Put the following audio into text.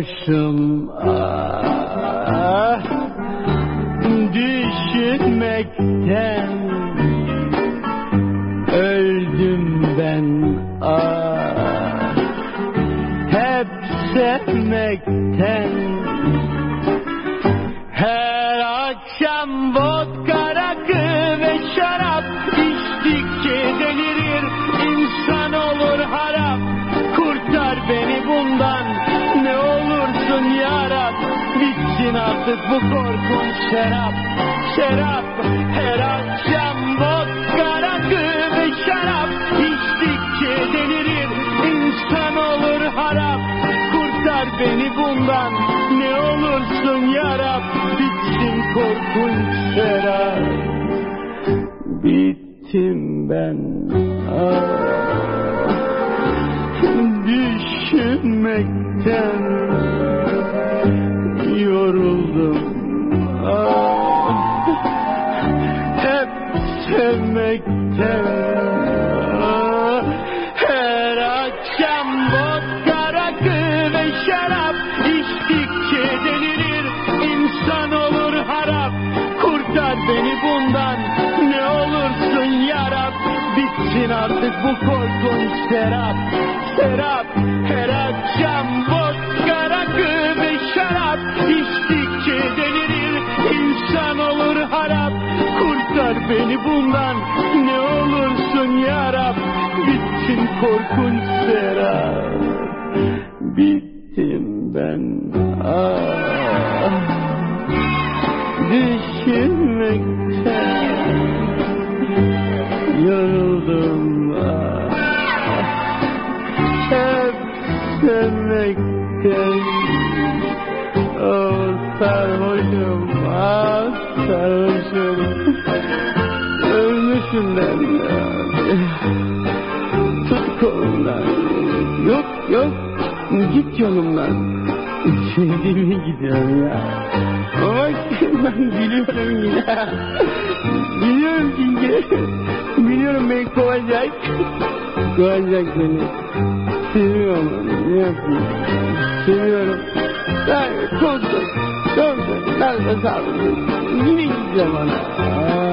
sarhoşum ah Düşünmekten öldüm ben ah Hep sevmekten. Her akşam vodka bitsin artık bu korkunç şarap. Şarap. Her akşam vodka rakı ve şarap. İçtikçe delirir insan olur harap. Kurtar beni bundan ne olursun yarab. Bitsin korkunç şarap. Bittim ben. Düşünmekten yoruldum. Ah, hep sevmekten ah, her akşam vodka rakı ve şarap. İçtikçe delirir insan olur harap. Kurtar beni bundan ne olursun yarab. Bitsin artık bu korkunç serap. Serap her akşam beni bundan. Ne olursun yarab bitsin korkunç serap. Bittim ben. Ah. Düşünmekten yoruldum. Ah. Hep sevmekten oh sarhoşum ah sarhoşum ya. tut kolumdan yok yok git yolumdan sevdiğime gidiyorum ya ama ben biliyorum yine biliyorum çünkü biliyorum beni kovacak kovacak beni seviyorum ne yapayım seviyorum ben kovsun kovsun nerede sağlık yine gideceğim ona Aa.